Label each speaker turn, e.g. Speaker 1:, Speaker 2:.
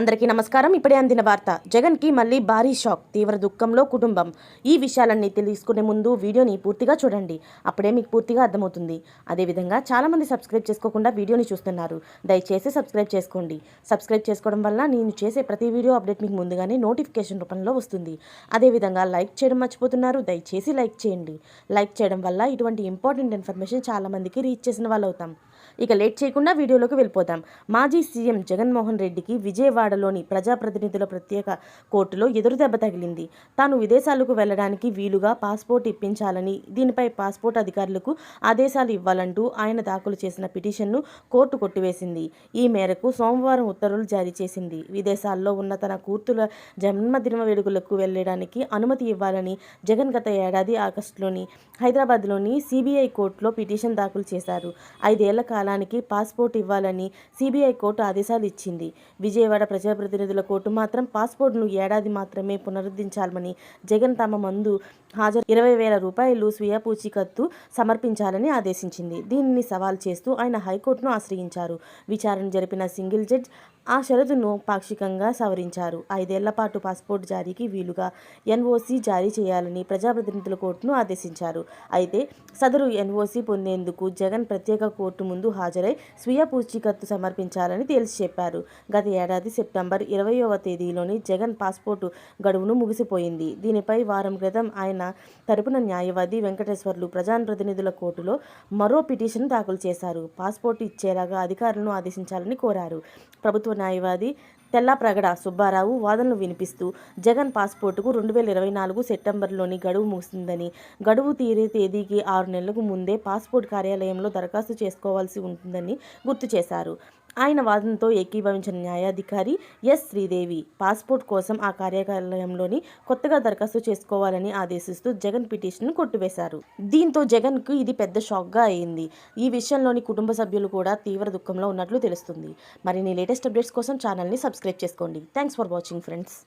Speaker 1: అందరికీ నమస్కారం. ఇప్పుడే అందిన వార్త జగన్కి మళ్ళీ భారీ షాక్ తీవ్ర దుఃఖంలో కుటుంబం. ఈ విషయాలన్నీ తెలుసుకునే ముందు వీడియోని పూర్తిగా చూడండి. అప్పుడే మీకు పూర్తిగా అర్థమవుతుంది. అదేవిధంగా చాలామంది సబ్స్క్రైబ్ చేసుకోకుండా వీడియోని చూస్తున్నారు. దయచేసి సబ్స్క్రైబ్ చేసుకోండి. సబ్స్క్రైబ్ చేసుకోవడం వల్ల నేను చేసే ప్రతి వీడియో అప్డేట్ మీకు ముందుగానే నోటిఫికేషన్ రూపంలో వస్తుంది. అదేవిధంగా లైక్ చేయడం మర్చిపోతున్నారు. దయచేసి లైక్ చేయండి. లైక్ చేయడం వల్ల ఇటువంటి ఇంపార్టెంట్ ఇన్ఫర్మేషన్ చాలామందికి రీచ్ చేసిన వాళ్ళు అవుతాం ఇక లేట్ చేయకుండా వీడియోలోకి వెళ్ళిపోదాం. మాజీ సీఎం జగన్మోహన్ రెడ్డికి విజయవాడలోని ప్రజాప్రతినిధుల ప్రత్యేక కోర్టులో ఎదురుదెబ్బ తగిలింది. తాను విదేశాలకు వెళ్ళడానికి వీలుగా పాస్పోర్ట్ ఇప్పించాలని దీనిపై పాస్పోర్ట్ అధికారులకు ఆదేశాలు ఇవ్వాలంటూ ఆయన దాఖలు చేసిన పిటిషన్ను కోర్టు కొట్టివేసింది. ఈ మేరకు సోమవారం ఉత్తర్వులు జారీ చేసింది. విదేశాల్లో ఉన్న తన కూతురు జన్మదిన వేడుకలకు వెళ్ళడానికి అనుమతి ఇవ్వాలని జగన్ గత ఏడాది ఆగస్టులోని హైదరాబాద్లోని సిబిఐ కోర్టులో పిటిషన్ దాఖలు చేశారు. ఐదేళ్ళ కాలానికి పాస్పోర్ట్ ఇవ్వాలని సిబిఐ కోర్టు ఆదేశాలు ఇచ్చింది. విజయవాడ ప్రజాప్రతినిధుల కోర్టు మాత్రం పాస్పోర్ట్ను ఏడాది మాత్రమే పునరుద్ధరించాలని జగన్ తమ మందు హాజరు ఇరవై వేల రూపాయలు స్వీయ పూచీకత్తు సమర్పించాలని ఆదేశించింది. దీనిని సవాల్ చేస్తూ ఆయన హైకోర్టును ఆశ్రయించారు. విచారణ జరిపిన సింగిల్ జడ్జ్ ఆ షరతును పాక్షికంగా సవరించారు. ఐదేళ్ళ పాటు పాస్పోర్ట్ జారీకి వీలుగా ఎన్ఓసి జారీ చేయాలని ప్రజాప్రతినిధుల కోర్టును ఆదేశించారు. అయితే సదరు ఎన్ఓసి పొందేందుకు జగన్ ప్రత్యేక కోర్టు ముందు ముందు హాజరై స్వీయ పూచీకత్తు సమర్పించాలని తేల్చి చెప్పారు. గత ఏడాది సెప్టెంబర్ ఇరవయవ తేదీలోని జగన్ పాస్పోర్టు గడువును ముగిసిపోయింది. దీనిపై వారం క్రితం ఆయన తరపున న్యాయవాది వెంకటేశ్వర్లు ప్రజాప్రతినిధుల కోర్టులో మరో పిటిషన్ దాఖలు చేశారు. పాస్పోర్టు ఇచ్చేలాగా అధికారులను ఆదేశించాలని కోరారు. ప్రభుత్వ న్యాయవాది తెల్లాప్రగడ సుబ్బారావు వాదనలు వినిపిస్తూ జగన్ పాస్పోర్టుకు రెండు వేల ఇరవై నాలుగు సెప్టెంబర్లోని గడువు ముగిసిందని గడువు తీరే తేదీకి ఆరు నెలలకు ముందే పాస్పోర్ట్ కార్యాలయంలో దరఖాస్తు చేసుకోవాల్సి ఉంటుందని గుర్తు చేశారు. ఆయన వాదనతో ఏకీభవించిన న్యాయాధికారి ఎస్ శ్రీదేవి పాస్పోర్ట్ కోసం ఆ కార్యాలయంలోని కొత్తగా దరఖాస్తు చేసుకోవాలని ఆదేశిస్తూ జగన్ పిటిషన్ను కొట్టివేశారు. దీంతో జగన్కు ఇది పెద్ద షాక్గా అయింది. ఈ విషయంలోని కుటుంబ సభ్యులు కూడా తీవ్ర దుఃఖంలో ఉన్నట్లు తెలుస్తుంది. మరిన్ని లేటెస్ట్ అప్డేట్స్ కోసం ఛానల్ని సబ్స్క్రైబ్ చేసుకోండి. Thanks for watching friends.